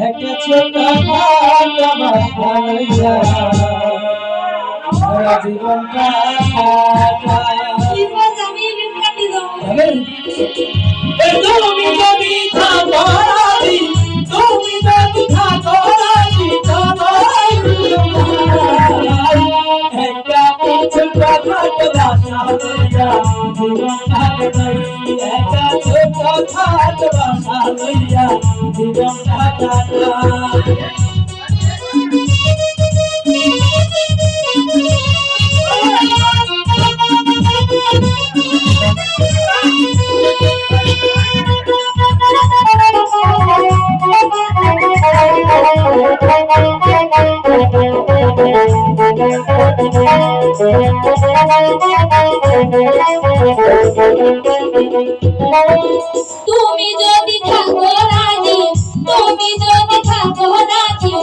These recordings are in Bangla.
একটা ছোট জীবনটা। তুমি যদি থাকো তুমি যদি থাকো একটা ছোট খাটো বাসা লইয়া জীবন কাটাই। তুমি যদি থাকো রাজি তুমি যদি থাকো রাজি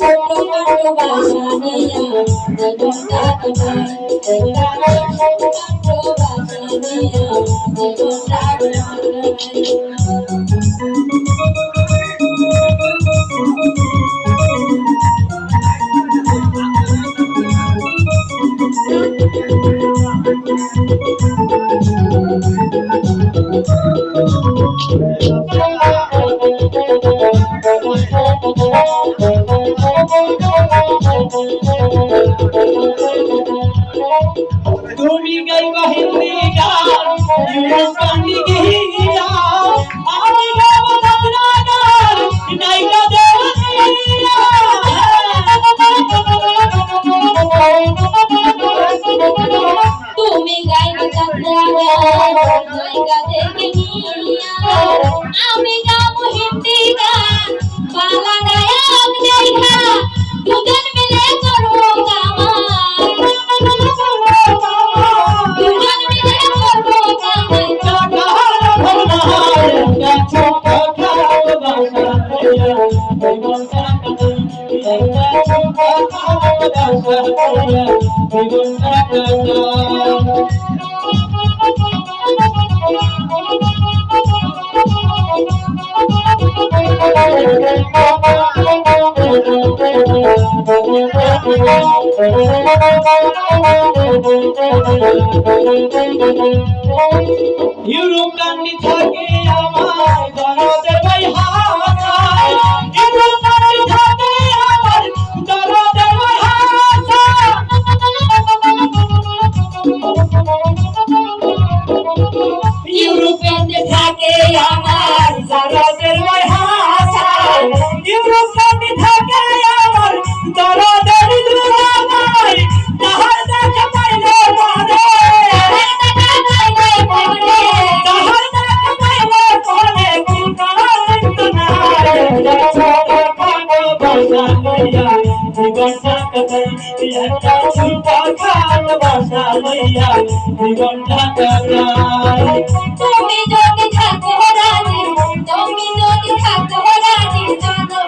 ছোট খাটো বাসা নিয়া জীবনটা কাটাই ছোট বাসা নিয়া জীবনটা কাটাই তুমি গাইবা হিন্দি গান আমি গাবো হিন্দি গান, বালা গায়ক দেখা। দুজন মিলে করব কামাই দুজন মিলে করব কামাই ইউরোপ কান্ডি থাকে ছোট খাটো বাসা লইয়া জীবনটা কাটাই তুমি যদি থাকো রাজি তুমি যদি থাকো রাজি চলো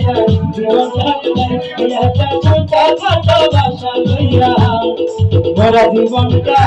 একটা লইয়া জীবনটা কাটাই একটা ছোট খাটো বাসা লইয়া মোরা জীবনটা